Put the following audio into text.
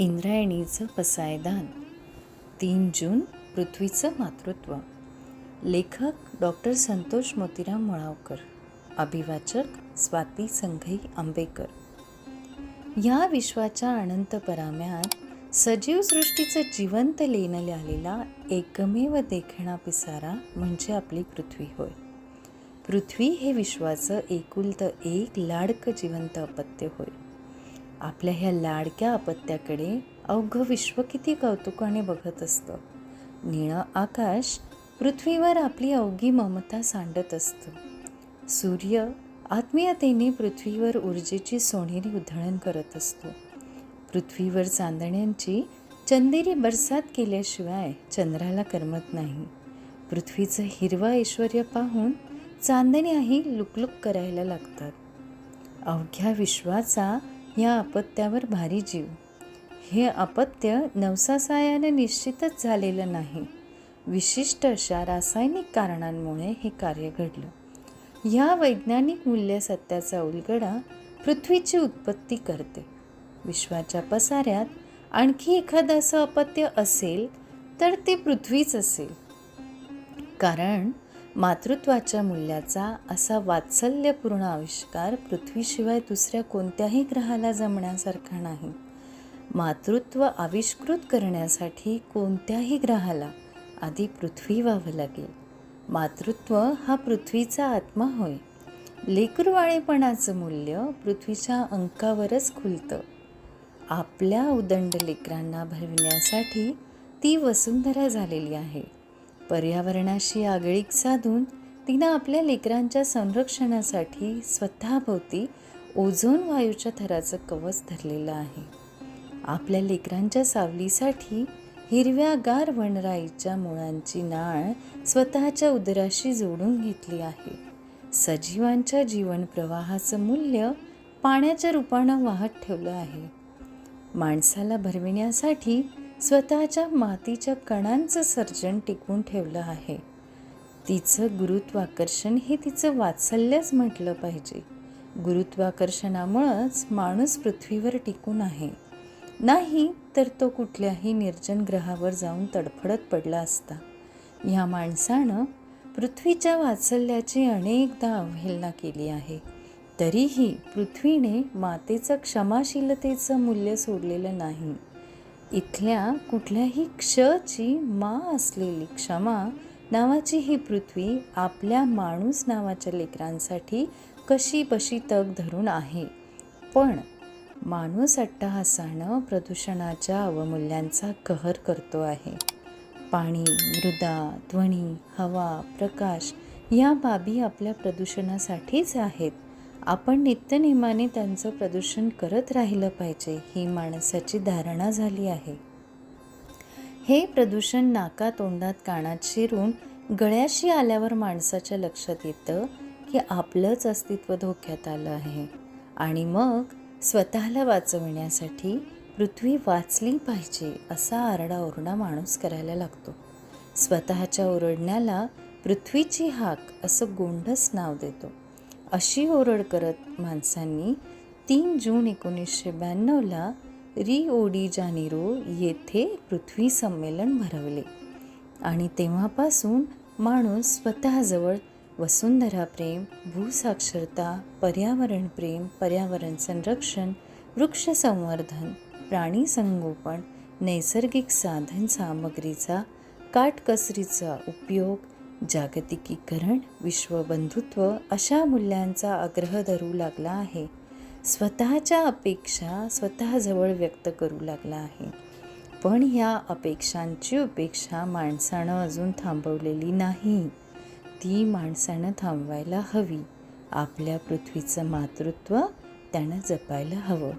इंद्रायणीचं पसायदान. तीन जून पृथ्वीचं मातृत्व. लेखक डॉक्टर संतोष मोतीराम मुळावकर. अभिवाचक स्वाती संघई आंबेकर. या विश्वाच्या अनंत पराम्यात सजीव सृष्टीचं जिवंत लेणं आलेला एकमेव देखणा पिसारा म्हणजे आपली पृथ्वी होय. पृथ्वी हे विश्वाचं एकुलतं एक लाडकं जिवंत अपत्य होय. आपल्या ह्या लाडक्या अपत्याकडे अवघं विश्व किती कौतुकाने बघत असतं. निळं आकाश पृथ्वीवर आपली अवघी ममता सांडत असतं. सूर्य आत्मीयतेने पृथ्वीवर ऊर्जेची सोनेरी उधळण करत असतो. पृथ्वीवर चांदण्यांची चंदेरी बरसात केल्याशिवाय चंद्राला करमत नाही. पृथ्वीचं हिरवं ऐश्वर पाहून चांदण्याही लुकलुक करायला लागतात. अवघ्या विश्वाचा या अपत्यावर भारी जीव. हे अपत्य नवसासायाने निश्चितच झालेलं नाही. विशिष्ट अशा रासायनिक कारणांमुळे हे कार्य घडलं. ह्या वैज्ञानिक मूल्य सत्याचा उलगडा पृथ्वीची उत्पत्ती करते. विश्वाच्या पसाऱ्यात आणखी एखादं असं अपत्य असेल तर ते पृथ्वीच असेल. कारण मातृत्वाच्या मूल्याचा असा वात्सल्यपूर्ण आविष्कार पृथ्वीशिवाय दुसऱ्या कोणत्याही ग्रहाला जमण्यासारखा नाही. मातृत्व आविष्कृत करण्यासाठी कोणत्याही ग्रहाला आधी पृथ्वी व्हावं लागेल. मातृत्व हा पृथ्वीचा आत्मा होय. लेकरवाळेपणाचं मूल्य पृथ्वीच्या अंकावरच खुलतं. आपल्या उदंड लेकरांना भरविण्यासाठी ती वसुंधरा झालेली आहे. पर्यावरणाशी आगळीक साधून तिनं आपल्या लेकरांच्या संरक्षणासाठी स्वतःभोवती ओझोन वायूच्या थराचं कवच धरलेलं आहे. आपल्या लेकरांच्या सावलीसाठी हिरव्यागार वनराईच्या मुळांची नाळ स्वतःच्या उदराशी जोडून घेतली आहे. सजीवांच्या जीवनप्रवाहाचं मूल्य पाण्याच्या रूपानं वाहत ठेवलं आहे. माणसाला भरविण्यासाठी स्वतःच्या मातीच्या कणांचं सर्जन टिकवून ठेवलं आहे. तिचं गुरुत्वाकर्षण हे तिचं वात्सल्यच म्हटलं पाहिजे. गुरुत्वाकर्षणामुळंच माणूस पृथ्वीवर टिकून आहे. नाही तर तो कुठल्याही निर्जन ग्रहावर जाऊन तडफडत पडला असता. ह्या माणसानं पृथ्वीच्या वात्सल्याची अनेकदा अवहेलना केली आहे. तरीही पृथ्वीने मातेचं क्षमाशीलतेचं मूल्य सोडलेलं नाही. इथल्या कुठल्याही क्षची मा असलेली क्षमा नावाची ही पृथ्वी आपल्या माणूस नावाच्या लेकरांसाठी कशी बशी तग धरून आहे. पण माणूस अट्टहासानं प्रदूषणाच्या अवमूल्यांचा कहर करतो आहे. पाणी मृदा ध्वनी हवा प्रकाश या बाबी आपल्या प्रदूषणासाठीच आहेत. आपण नित्यनेमाने त्यांचं प्रदूषण करत राहिलं पाहिजे ही माणसाची धारणा झाली आहे. हे प्रदूषण नाका तोंडात कानात शिरून गळ्याशी आल्यावर माणसाच्या लक्षात येतं की आपलंच अस्तित्व धोक्यात आलं आहे. आणि मग स्वतःला वाचवण्यासाठी पृथ्वी वाचली पाहिजे असा आरडाओरडा माणूस करायला लागतो. स्वतःच्या ओरडण्याला पृथ्वीची हाक असं गोंडस नाव देतो. अशी ओरड करत माणसांनी तीन जून एकोणीसशे ब्याण्णवला री ओडी जानेरो येथे पृथ्वी संमेलन भरवले. आणि तेव्हापासून माणूस स्वतःजवळ वसुंधरा प्रेम भूसाक्षरता पर्यावरण प्रेम पर्यावरण संरक्षण वृक्ष संवर्धन प्राणी संगोपन नैसर्गिक साधन सामग्रीचा काटकसरीचा उपयोग जागतिकीकरण विश्वबंधुत्व अशा मूल्यांचा आग्रह धरू लागला आहे. स्वतःच्या अपेक्षा स्वतःजवळ व्यक्त करू लागला आहे. पण ह्या अपेक्षांची उपेक्षा माणसानं अजून थांबवलेली नाही. ती माणसानं थांबवायला हवी. आपल्या पृथ्वीचं मातृत्व त्यानं जपायला हवं.